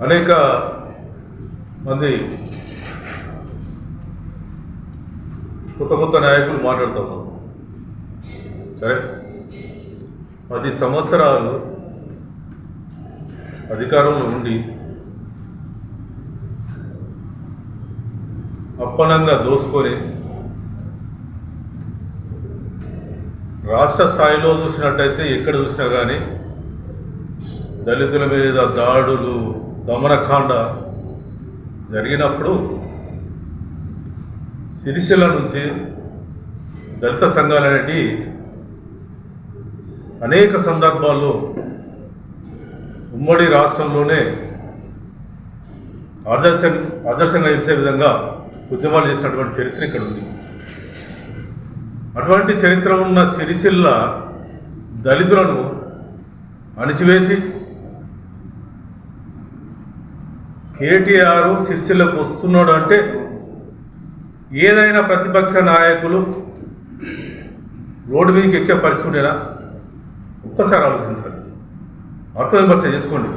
అనేక మంది కొత్త కొత్త నాయకులు మాట్లాడుతున్నారు సరే? పది సంవత్సరాలు అధికారంలో ఉండి అప్పనంగా దోసుకొని రాష్ట్ర స్థాయిలో చూసినట్టయితే ఎక్కడ చూసినా కానీ దళితుల మీద దాడులు దమనకాండ జరిగినప్పుడు సిరిసిల్ల నుంచి దళిత సంఘాలు అనేక సందర్భాల్లో ఉమ్మడి రాష్ట్రంలోనే ఆదర్శం ఆదర్శంగా ఇచ్చే విధంగా ఉద్యమాలు చేసినటువంటి చరిత్ర ఇక్కడ ఉంది. అటువంటి చరిత్ర ఉన్న సిరిసిల్ల దళితులను అణిచివేసి కేటీఆర్ సిరిసిల్లకు వస్తున్నాడు అంటే ఏదైనా ప్రతిపక్ష నాయకులు రోడ్డు మీదకి ఎక్కే పరిస్థితి ఉండేనా ఒక్కసారి ఆలోచించాలి. ఆత్మవిమర్శ చేసుకోండి.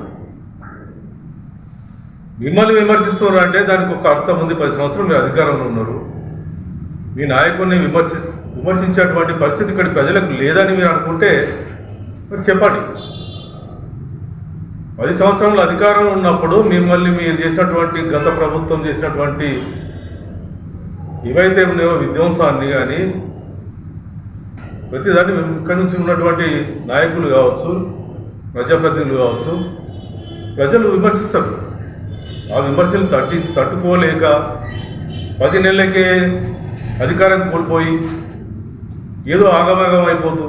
మిమ్మల్ని విమర్శిస్తున్నారు అంటే దానికి ఒక అర్థం ఉంది. పది సంవత్సరాలు మీరు అధికారంలో ఉన్నారు. మీ నాయకుడిని విమర్శి విమర్శించేటువంటి పరిస్థితి ఇక్కడ ప్రజలకు లేదని మీరు అనుకుంటే మరి చెప్పండి. పది సంవత్సరాలు అధికారం ఉన్నప్పుడు మిమ్మల్ని మీరు చేసినటువంటి గత ప్రభుత్వం చేసినటువంటి ఏవైతే ఉన్నాయో విధ్వంసాన్ని కానీ ప్రతిదాన్ని ఇక్కడి నుంచి ఉన్నటువంటి నాయకులు కావచ్చు ప్రజాప్రతినిధులు కావచ్చు ప్రజలు విమర్శిస్తారు. ఆ విమర్శలు తట్టి తట్టుకోలేక పది నెలలకే అధికారం కోల్పోయి ఏదో ఆగమాగం అయిపోతూ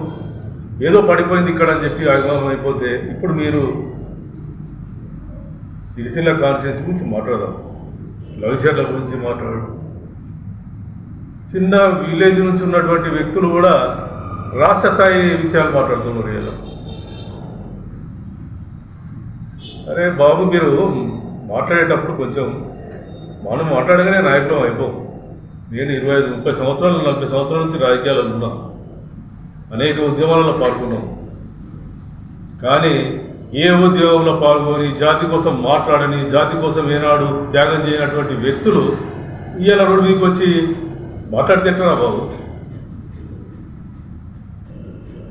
ఏదో పడిపోయింది ఇక్కడ అని చెప్పి ఆగమాగం అయిపోతే ఇప్పుడు మీరు సిరిసిల్ల కాన్ఫరెన్స్ గురించి మాట్లాడదాం. లవిచర్ల గురించి మాట్లాడు. చిన్న విలేజ్ నుంచి ఉన్నటువంటి వ్యక్తులు కూడా రాష్ట్ర స్థాయి విషయాలు మాట్లాడుతున్నారు ఇలా. అరే బాబు మీరు మాట్లాడేటప్పుడు కొంచెం మనం మాట్లాడగానే నాయకులం అయిపోం. నేను ఇరవై ఐదు ముప్పై సంవత్సరాలు నలభై సంవత్సరాల నుంచి రాజకీయాలలో ఉన్నా. అనేక ఉద్యమాలలో పాల్గొన్నాం కానీ ఏ ఉద్యోగంలో పాల్గొని జాతి కోసం మాట్లాడని జాతి కోసం ఏనాడు త్యాగం చేయనటువంటి వ్యక్తులు ఇవాళ రోడ్డు మీకు వచ్చి మాట్లాడితేంటారా బాబు?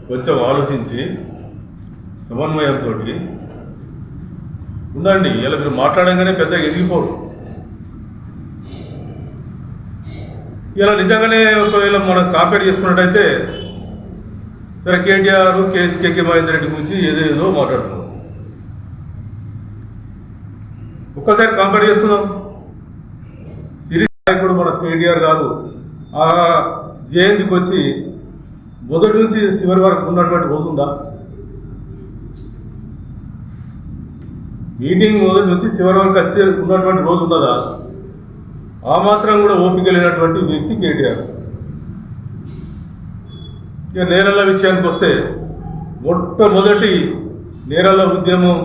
కొంచెం ఆలోచించి సమన్వయంతో ఉందండి ఇలా మీరు మాట్లాడంగానే పెద్దగా ఎదిగిపోరు. ఇలా నిజంగానే ఒకవేళ మనం కాంపేర్ చేసుకున్నట్టయితే సరే KTR KC KK Mahender Reddy గురించి ఏదేదో మాట్లాడుతున్నారు ఒక్కసారి కంపేర్ చేసుకుందాం. సిరీస్ నాయకుడు మన కేటీఆర్ గారు. ఆ జయంతికి వచ్చి మొదటి నుంచి చివరి వరకు ఉన్నటువంటి రోజు ఉందా? మీటింగ్ మొదటి నుంచి చివరి వరకు వచ్చి ఉన్నటువంటి రోజు ఉన్నదా? ఆ మాత్రం కూడా ఓపిక లేనటువంటి వ్యక్తి కేటీఆర్. ఇక నేరల విషయానికి వస్తే మొట్టమొదటి నేరల ఉద్యమం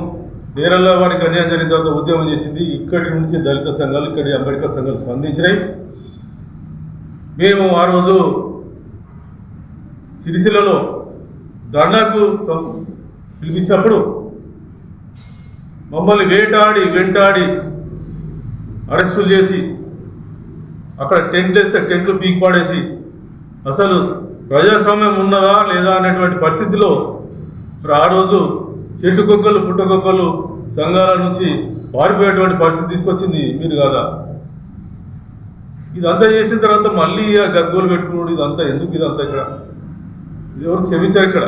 నేరల్లో వారికి అన్యాయం జరిగిన తర్వాత ఉద్యమం చేసింది. ఇక్కడి నుంచి దళిత సంఘాలు ఇక్కడి అంబేద్కర్ సంఘాలు స్పందించినాయి. మేము ఆ రోజు సిరిసిల్లలో ధర్నాకు పిలిపించినప్పుడు మమ్మల్ని వేటాడి వెంటాడి అరెస్టులు చేసి అక్కడ టెంట్ వేస్తే టెంట్లు పీక్ పాడేసి అసలు ప్రజాస్వామ్యం ఉన్నదా లేదా అనేటువంటి పరిస్థితిలో ఆ రోజు చెట్టు కుక్కలు పుట్టకుక్కలు సంఘాల నుంచి పారిపోయేటువంటి పరిస్థితి తీసుకొచ్చింది మీరు కాదా? ఇదంతా చేసిన తర్వాత మళ్ళీ గగ్గోలు పెట్టుకున్నాడు. ఇదంతా ఎందుకు ఇదంతా ఇక్కడ? ఇది ఎవరు క్షమించారు ఇక్కడ?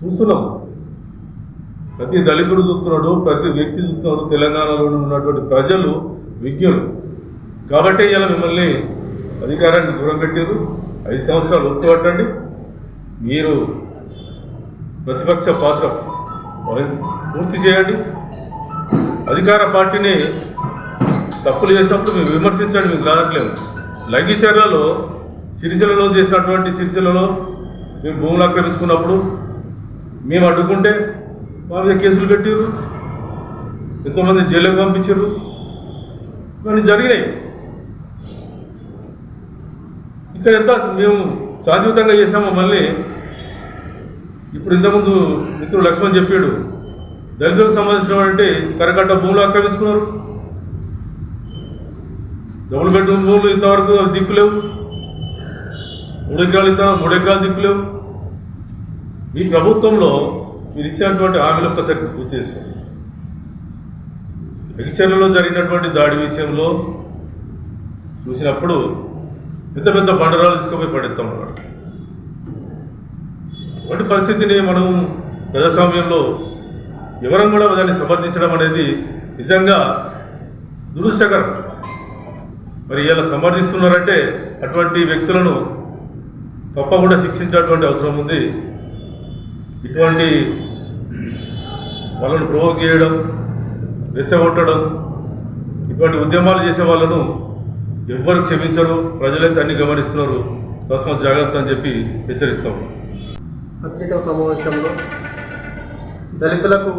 చూస్తున్నాం. ప్రతి దళితుడు చూస్తున్నాడు ప్రతి వ్యక్తి చూస్తున్నాడు. తెలంగాణలో ఉన్నటువంటి ప్రజలు విజ్ఞులు. కాబట్టి ఇలా మిమ్మల్ని అధికారాన్ని దూరం పెట్టారు ఐదు సంవత్సరాలు ఒప్పుకోవటండి మీరు ప్రతిపక్ష పాత్ర. పూర్తి చేయండి. అధికార పార్టీని తప్పులు చేసినప్పుడు మేము విమర్శించండి మేము కాదట్లేము లఘిచర్యలో సిరిసిల్లలో చేసినటువంటి సిరిసిల్లలో మేము భూములు ఆక్రమించుకున్నప్పుడు మేము అడ్డుకుంటే మా మీద కేసులు పెట్టారు ఎంతోమంది జైలుకు పంపించారు ఇవన్నీ జరిగినాయి. ఇక్కడ ఎంత మేము సాధ్యతంగా చేసామో మళ్ళీ ఇప్పుడు ఇంతకుముందు మిత్రుడు లక్ష్మణ్ చెప్పాడు దళితులకు సంబంధించినటువంటి కరకట్ట భూములు ఆక్రమించుకున్నారు. డబుల్ బెడ్రూమ్ భూములు ఇంతవరకు దిక్కు లేవు మూడు ఎకరాలు ఇంత మూడు ఎకరాలు దిక్కు లేవు మీ ప్రభుత్వంలో మీరు ఇచ్చినటువంటి హామీలు ఒక్కసారి గుర్తు చేసుకోండి. ఎగిచర్లలో జరిగినటువంటి దాడి విషయంలో చూసినప్పుడు పెద్ద పెద్ద బండరాలు తీసుకుపోయి పడేస్తాం అన్నమాట. వంటి పరిస్థితిని మనం ప్రజాస్వామ్యంలో ఎవరం కూడా దాన్ని సమర్థించడం అనేది నిజంగా దురుష్టకరం మరి ఇలా సమర్థిస్తున్నారంటే అటువంటి వ్యక్తులను తప్పకుండా శిక్షించేటువంటి అవసరం ఉంది. ఇటువంటి వాళ్ళను ప్రోవోక్ చేయడం రెచ్చగొట్టడం ఇటువంటి ఉద్యమాలు చేసే వాళ్ళను ఎవ్వరు క్షమించరు. ప్రజలైతే అన్ని గమనిస్తున్నారు. తస్మాత్ జాగ్రత్త అని చెప్పి హెచ్చరిస్తాం పత్రికా సమావేశంలో దళితులకు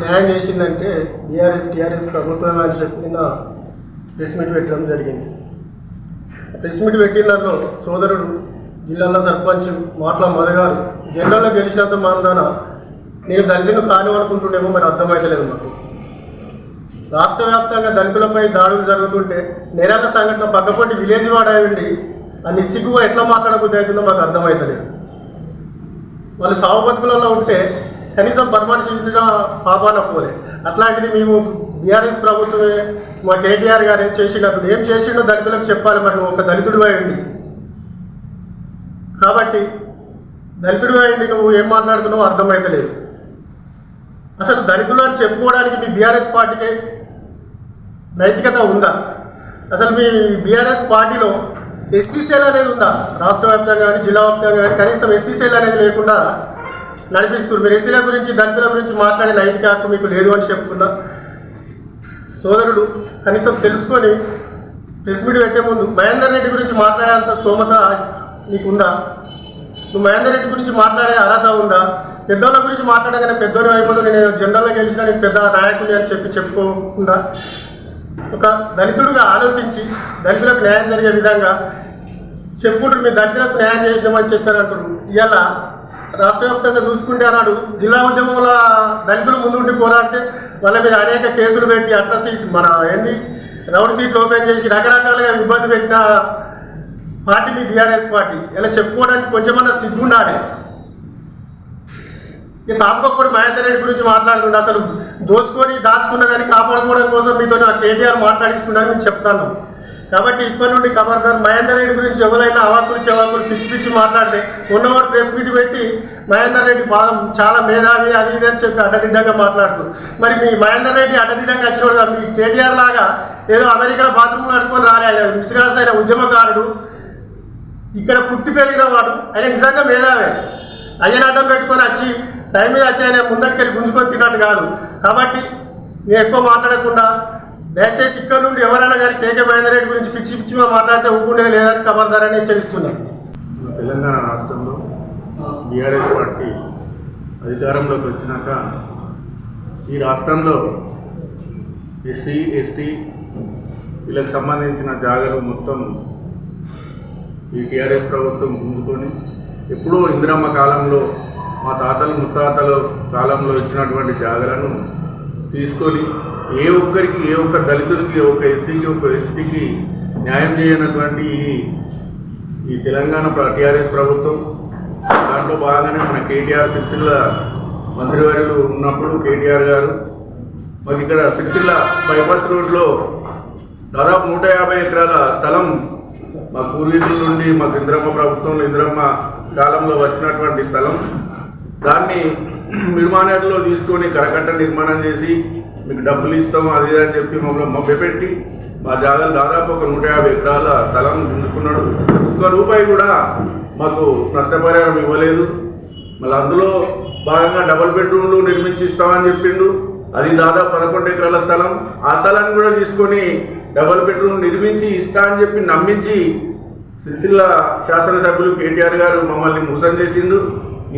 న్యాయం చేసిందంటే బీఆర్ఎస్ టీఆర్ఎస్ ప్రభుత్వం అని చెప్పిన ప్రెస్ మీట్ పెట్టడం జరిగింది. ప్రెస్ మీట్ పెట్టిన దాంట్లో సోదరుడు జిల్లాలో సర్పంచ్ మాట్లా మదగారు జిల్లాలో గెలిచినంత మాందాన నేను దళితులు కాను అనుకుంటుండేమో మరి అర్థమైతలేదు మాకు. రాష్ట్ర వ్యాప్తంగా దళితులపై దాడులు జరుగుతుంటే నేరాల సంఘటన పక్కపొంటి విలేజ్ వాడాయండి ఆ నిస్సిగ్గుగా ఎట్లా మాట్లాడబుద్ధి అవుతుందో మాకు అర్థమవుతలేదు వాళ్ళు సాగు బతుకులలో ఉంటే కనీసం పరామర్శించిన పాపాన పోలే. అట్లాంటిది మేము బీఆర్ఎస్ ప్రభుత్వమే మా కేటీఆర్ గారు ఏం చేసినప్పుడు ఏం చేసిండో దళితులకు చెప్పాలి మరి ఒక దళితుడు అయ్యండి కాబట్టి దళితుడు అయ్యండి నువ్వు ఏం మాట్లాడుతున్నావో అర్థమైతలేదు అసలు దళితులు అని చెప్పుకోవడానికి మీ బీఆర్ఎస్ పార్టీకి నైతికత ఉందా? అసలు మీ బీఆర్ఎస్ పార్టీలో ఎస్సీసీఎల్ అనేది ఉందా? రాష్ట్ర వ్యాప్తంగా కానీ జిల్లా వ్యాప్తంగా కానీ కనీసం ఎస్సీసీఎల్ అనేది లేకుండా నడిపిస్తున్నారు. మీరు ఎస్సీల గురించి దళితుల గురించి మాట్లాడే నైతిక హక్కు మీకు లేదు అని చెప్తున్నా. సోదరుడు కనీసం తెలుసుకొని ప్రెస్ మీట్ పెట్టే ముందు మహేందర్ రెడ్డి గురించి మాట్లాడేంత స్తోమత నీకుందా నువ్వు మహేందర్ రెడ్డి గురించి మాట్లాడే అర్హత ఉందా? పెద్దోళ్ళ గురించి మాట్లాడగానే పెద్దోని అయిపోతుంది నేను జనరల్గా గెలిచినా నీకు నేను పెద్ద నాయకుని అని చెప్పి చెప్పుకోకుండా ఒక దళితుడుగా ఆలోచించి దళితులకు న్యాయం జరిగే విధంగా చెప్పుకుంటారు మీరు దళితులకు న్యాయం చేసినామని చెప్పారంటారు ఇవాళ రాష్ట్ర వ్యాప్తంగా చూసుకుంటే అన్నాడు జిల్లా ఉద్యమంలో దళితులు ముందుండి పోరాడితే వాళ్ళ మీద అనేక కేసులు పెట్టి అట్లా సీట్ మన ఏంది రౌండ్ సీట్లు ఓపెన్ చేసి రకరకాలుగా ఇబ్బంది పెట్టిన పార్టీ మీ బీఆర్ఎస్ పార్టీ. ఇలా చెప్పుకోవడానికి కొంచెమన్నా సిగ్గుండాలి ఈ తాపకొప్పుడు మహేందర్ రెడ్డి గురించి మాట్లాడుకుంటే అసలు దోసుకొని దాచుకున్న దాన్ని కాపాడుకోవడం కోసం మీతో నా కేటీఆర్ మాట్లాడిస్తున్నాను నేను చెప్తాను. కాబట్టి ఇప్పటి నుండి ఖబర్దార్ మహేందర్ రెడ్డి గురించి ఎవరైనా అవాకులు చెవాకులు పిచ్చి పిచ్చి మాట్లాడితే ఉన్నవాడు ప్రెస్ మీట్ పెట్టి మహేందర్ రెడ్డి బాగా చాలా మేధావి అది ఇది అని చెప్పి అడ్డదిడ్డంగా మాట్లాడుతుంది మరి మీ మహేందర్ రెడ్డి అడ్డదిడ్డంగా వచ్చినోడు మీ కేటీఆర్ లాగా ఏదో అమెరికా బాత్రూమ్ నడుచుకొని రాలే ఆయన నిశ్చిరాస అయిన ఉద్యమకారుడు. ఇక్కడ పుట్టి పెరిగిన వాడు ఆయన నిజంగా మేధావే. అయ్యని అడ్డం పెట్టుకొని వచ్చి టైం మీద వచ్చి ఆయన ముందటికెళ్ళి గుంజుకొని తిన్నట్టు కాదు. కాబట్టి నేను ఎక్కువ మాట్లాడకుండా దయచేసి ఇక్కడ నుండి ఎవరైనా కానీ కేకే మహేందర్ రెడ్డి గురించి పిచ్చి పిచ్చిగా మాట్లాడితే ఊరుకునేది లేదని ఖబర్దారని హెచ్చరిస్తున్నాను తెలంగాణ రాష్ట్రంలో బీఆర్ఎస్ పార్టీ అధికారంలోకి వచ్చినాక ఈ రాష్ట్రంలో ఎస్సీ ఎస్టీ వీళ్ళకి సంబంధించిన జాగలు మొత్తం ఈ టీఆర్ఎస్ ప్రభుత్వం గుంజుకొని ఎప్పుడో ఇందిరమ్మ కాలంలో మా తాతలు ముత్తాతలు కాలంలో ఇచ్చినటువంటి జాగలను తీసుకొని ఏ ఒక్కరికి ఏ ఒక్క దళితుడికి ఒక ఎస్సీకి ఒక ఎస్టీకి న్యాయం చేయనటువంటి ఈ ఈ తెలంగాణ టీఆర్ఎస్ ప్రభుత్వం దాంట్లో బాగానే మన కేటీఆర్ సిరిసిల్ల మంత్రివర్యులు ఉన్నప్పుడు కేటీఆర్ గారు మరి ఇక్కడ సిరిసిల్ల బైపాస్ రోడ్లో దాదాపు నూట యాభై ఎకరాల స్థలం మా పూర్వీకుల నుండి మాకు ఇంద్రమ్మ ప్రభుత్వంలో ఇంద్రమ్మ కాలంలో వచ్చినటువంటి స్థలం. దాన్ని నిర్మాణంలో తీసుకొని కరకట్ట నిర్మాణం చేసి మీకు డబ్బులు ఇస్తాం అది అని చెప్పి మమ్మల్ని మభ్యపెట్టి మా జాగాలు దాదాపు ఒక నూట యాభై ఎకరాల స్థలం గుంజుకున్నాడు. ఒక్క రూపాయి కూడా మాకు నష్టపరిహారం ఇవ్వలేదు. మళ్ళీ అందులో భాగంగా డబుల్ బెడ్రూమ్లు నిర్మించి ఇస్తామని చెప్పిండు. అది దాదాపు పదకొండు ఎకరాల స్థలం. ఆ స్థలాన్ని కూడా తీసుకొని డబుల్ బెడ్రూమ్ నిర్మించి ఇస్తా అని చెప్పి నమ్మించి సిరిసిల్ల శాసనసభ్యులు కేటీఆర్ గారు మమ్మల్ని మోసం చేసిండు.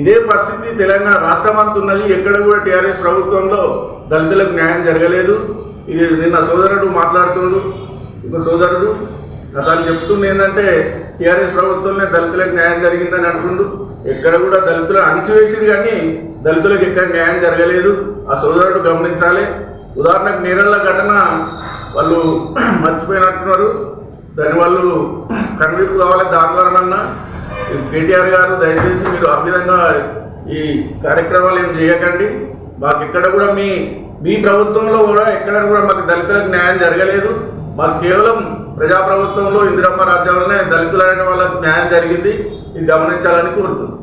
ఇదే పరిస్థితి తెలంగాణ రాష్ట్రం అంతున్నది ఎక్కడ కూడా టీఆర్ఎస్ ప్రభుత్వంలో దళితులకు న్యాయం జరగలేదు. ఇది నిన్న సోదరుడు మాట్లాడుతుండు. ఇంకో సోదరుడు అతను చెప్తుంది ఏంటంటే టీఆర్ఎస్ ప్రభుత్వంలో దళితులకు న్యాయం జరిగిందని అంటుండు. ఎక్కడ కూడా దళితులు అణిచివేసింది కానీ దళితులకు ఎక్కడ న్యాయం జరగలేదు. ఆ సోదరుడు గమనించాలి. ఉదాహరణకు నేరళ్ళ ఘటన వాళ్ళు మర్చిపోయినట్టున్నారు. దాని వాళ్ళు కనువిప్పు కావాలి దాని ద్వారానన్నా కేటీఆర్ గారు దయచేసి మీరు ఆ విధంగా ఈ కార్యక్రమాలు ఏం చేయకండి. మాకు ఎక్కడ కూడా మీ మీ ప్రభుత్వంలో కూడా ఎక్కడ కూడా మాకు దళితులకు న్యాయం జరగలేదు. మాకు కేవలం ప్రజాప్రభుత్వంలో ఇందిరమ్మ రాజ్యంలోనే దళితులైన వాళ్ళకి న్యాయం జరిగింది. ఇది గమనించాలని కోరుతున్నాను